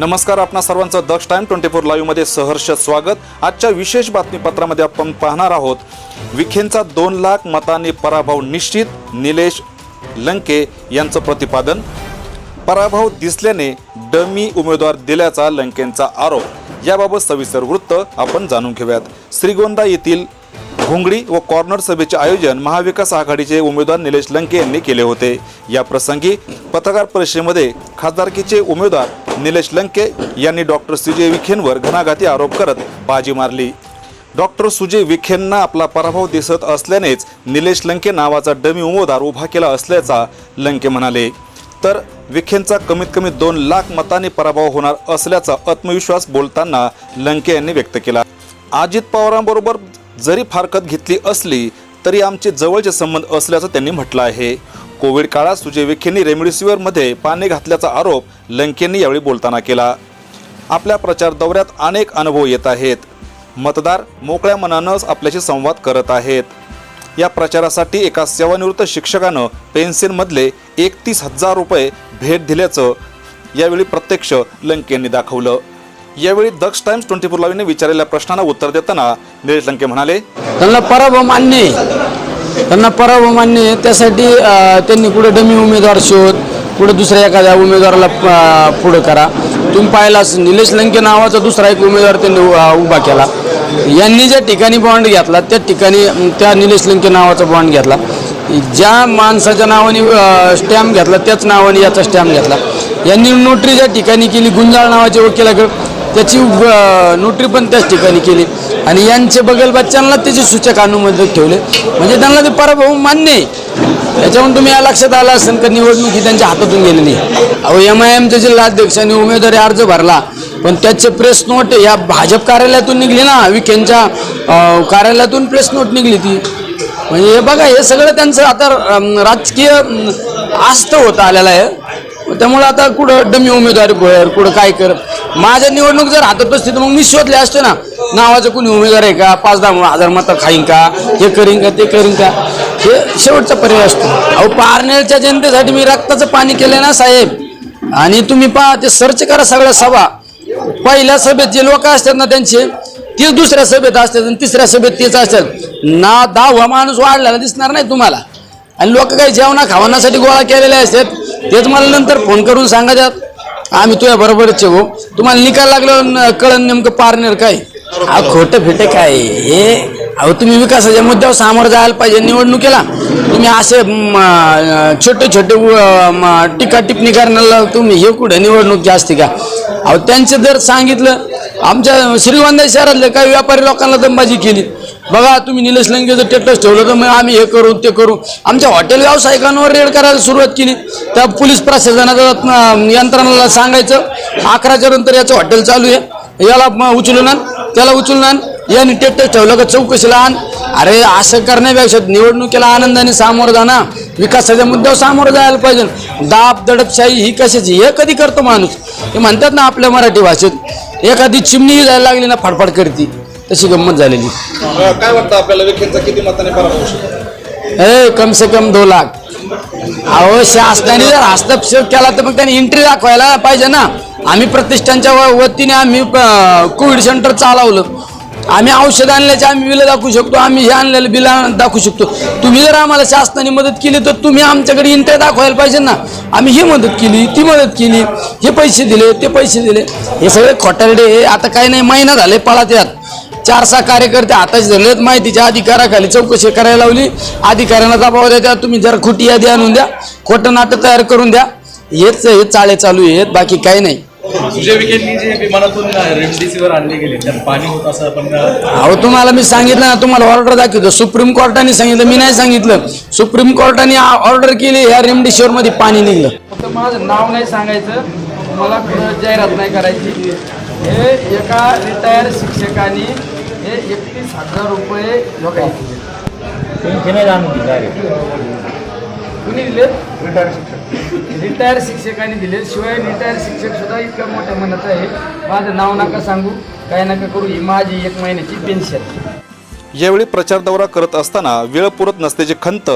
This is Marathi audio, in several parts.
नमस्कार आपणा सर्वांचं दक्ष टाइम ट्वेंटी फोर लाईव्हमध्ये सहर्ष स्वागत. आजच्या विशेष बातमीपत्रामध्ये आपण पाहणार आहोत विखेंचा दोन लाख मतांनी पराभव निश्चित निलेश लंके यांचं प्रतिपादन. पराभव दिसल्याने डमी उमेदवार दिल्याचा लंकेंचा आरोप. याबाबत सविस्तर वृत्त आपण जाणून घेऊयात. श्रीगोंदा येथील घोंगडी व कॉर्नर सभेचे आयोजन महाविकास आघाडीचे उमेदवार निलेश लंके यांनी केले होते. या प्रसंगी पत्रकार परिषदेमध्ये खासदारकीचे उमेदवार निलेश लंके यांनी डॉक्टर सुजय विखेंवर घणाघाती आरोप करत बाजी मारली. डॉक्टर सुजय विखेंना आपला पराभव दिसत असल्यानेच निलेश लंके नावाचा डमी उमेदवार उभा केला असल्याचा लंके म्हणाले. तर विखेंचा कमीत कमी दोन लाख मतांनी पराभव होणार असल्याचा आत्मविश्वास बोलताना लंके यांनी व्यक्त केला. अजित पवारांबरोबर जरी फारकत घेतली असली तरी आमचे जवळचे संबंध असल्याचं त्यांनी म्हटलं आहे. कोविड काळात सुजय विखेंनी रेमडेसिवीरमध्ये पाणी घातल्याचा आरोप लंकेंनी यावेळी बोलताना केला. आपल्या प्रचार दौऱ्यात अनेक अनुभव येत आहेत. मतदार मोकळ्या मनानंच आपल्याशी संवाद करत आहेत. या प्रचारासाठी एका सेवानिवृत्त शिक्षकानं पेन्सिलमधले एकतीस हजार रुपये भेट दिल्याचं यावेळी प्रत्यक्ष लंकेंनी दाखवलं. यावेळी दक्ष टाइम्स ट्वेंटी फोर लाईव्हने विचारलेल्या प्रश्नांना उत्तर देताना निलेश लंके म्हणाले त्यांना पराभव मान्य त्यांना पराभव मान्य आहे. त्यासाठी त्यांनी कुठे डमी उमेदवार शोध कुठे दुसऱ्या एखाद्या उमेदवाराला पुढं करा. तुम्ही पाहिलास निलेश लंके नावाचा दुसरा एक उमेदवार त्यांनी उभा केला. यांनी ज्या ठिकाणी बॉन्ड घेतला त्या ठिकाणी त्या निलेश लंके नावाचा बॉन्ड घेतला. ज्या माणसाच्या नावाने स्टॅम्प घेतला त्याच नावाने याचा स्टॅम्प घेतला. यांनी नोटरी ज्या ठिकाणी केली गुंजाळ नावाच्या वकिलाकडे त्याची नोटरी पण त्याच ठिकाणी केली. आणि यांचे बगल बच्चांना त्याचे सूचक अनुमोदक ठेवले. म्हणजे त्यांना ते पराभव मान्य आहे. याच्यावरून तुम्ही या लक्षात आला असेल का निवडणूक ही त्यांच्या हातातून गेलेली नाही अहो एम आय एमच्या जिल्हाध्यक्षांनी उमेदवारी अर्ज भरला. पण त्याचे प्रेस नोट या भाजप कार्यालयातून निघली ना. विखेंच्या कार्यालयातून प्रेस नोट निघली ती. म्हणजे हे बघा हे सगळं त्यांचं आता राजकीय आस्त होत आलेलं आहे. त्यामुळे आता कुठं डमी उमेदवारी भर कुठं काय कर. माझ्या निवडणूक जर हातात असते तर मग मी शोधले असते ना. नावाचं कुणी उमेदवार आहे का? पाच दहा हजार मतं खाईन का? हे करीन का ते करीन का? हे शेवटचा पर्याय असतो. अहो पारनेरच्या जनतेसाठी मी रक्ताचं पाणी केलं ना साहेब. आणि तुम्ही पहा ते सर्च करा सगळ्या सभा. पहिल्या सभेत जे लोक असतात ना त्यांचे तेच दुसऱ्या सभेत असतात आणि तिसऱ्या सभेत तेच असतात. ना दहावा माणूस वाढलेला दिसणार नाही तुम्हाला. आणि लोक काही जेवणा खावण्यासाठी गोळा केलेले असतात. तेच मला नंतर फोन करून सांगा द्या आम्ही तुझ्या बरोबरच आहे भाऊ. तुम्हाला निकाल लागलं कळण नेमकं पारनेर काय? हा खोटं फिटे काय? हे अहो तुम्ही विकासाच्या मुद्द्यावर सामोरं जायला पाहिजे निवडणुकीला. तुम्ही असे छोटे छोटे उ- टीका टिप्पणी करण्याला तुम्ही हे कुठं निवडणूक असते का? अहो त्यांचे जर सांगितलं आमच्या श्रीगोंदा शहरातले काही व्यापारी लोकांना दमबाजी केली. बघा तुम्ही निलेश लंकेचं टेटस ठेवलं तर मग आम्ही हे करू ते करू. आमच्या हॉटेल व्यावसायिकांवर रेड करायला सुरुवात केली. त्या पोलीस प्रशासनाचं यंत्रणाला सांगायचं अकराच्या नंतर याचं हॉटेल चालू आहे. याला उचलून आण त्याला उचलून आण. यांनी टेटस ठेवलं का चौकशीला आण. अरे असं करण्यापेक्षा निवडणुकीला आनंदाने सामोरं जा ना विकासाच्या मुद्द्यावर सामोरं जायला पाहिजे. दाब दडपशाही ही कशाची? हे कधी करतो माणूस? हे म्हणतात ना आपल्या मराठी भाषेत एखादी चिमणी जायला लागली ना फाडफाड करते. तशी गंमत झालेली. काय वाटतं आपल्याला विखेंचा किती मताने पराभव होऊ शकतो? ए कम से कम दो लाख. अहो शासनाने जर हस्तक्षेप केला तर मग त्यांनी एंट्री दाखवायला पाहिजे ना. आम्ही प्रतिष्ठानच्या व- वतीने आम्ही कोविड सेंटर चालवलं. आम्ही औषध आणल्याचे आम्ही बिलं दाखवू शकतो आम्ही हे आणलेलं बिल दाखवू शकतो. तुम्ही जर आम्हाला शासनाने मदत केली तर तुम्ही आमच्याकडे एंट्री दाखवायला पाहिजे ना. आम्ही ही मदत केली ती मदत केली हे पैसे दिले ते पैसे दिले. हे सगळे खोटारडे आता काही नाही महिना झाले पळात यात. चार सहा कार्यकर्ते हाताचे धरलेत. माहितीच्या अधिकाराखाली चौकशी करायला लावली. अधिकाऱ्यांना दबाव द्या तुम्ही जरा खोटी यादी आणून द्या. खोटं नाटक तयार करून द्या. हेच हे चाळे चालू आहेत. बाकी काही नाही. अहो तुम्हाला मी सांगितलं ना तुम्हाला ऑर्डर दाखवतो. सुप्रीम कोर्टाने सांगितलं मी नाही सांगितलं. सुप्रीम कोर्टाने ऑर्डर केली ह्या रेमडेसिवीरमध्ये पाणी निघलं. फक्त माझं नाव नाही सांगायचं. मला जाहिरात नाही करायची. हे एका रिटायर शिक्षकाने हे एकतीस हजार रुपये लोकांनी कुणी दिले? रिटायर शिक्षकांनी दिले. शिवाय रिटायर शिक्षक सुद्धा इतक्या मोठ्या मनात आहे. माझं नाव नका सांगू. काय नका करू. ही माझी एक महिन्याची पेन्शन यावेळी प्रचार दौरा करत असताना वेळ पुरत नसल्याची खंत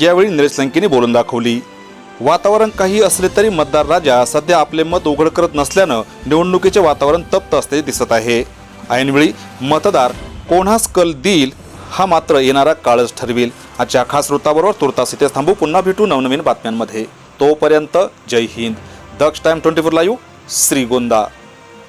यावेळी निलेश लंकेने बोलून दाखवली. वातावरण काही असले तरी मतदार राजा सध्या आपले मत उघड करत नसल्यानं निवडणुकीचे वातावरण तप्त असते दिसत आहे. ऐनवेळी मतदार कोणास कल देईल हा मात्र येणारा काळच ठरवेल. आजच्या खास वृत्ताबरोबर तुर्तास इथे थांबू. पुन्हा भेटू नवनवीन बातम्यांमध्ये. तोपर्यंत जय Hind. Daksh Time twenty four live Shrigonda.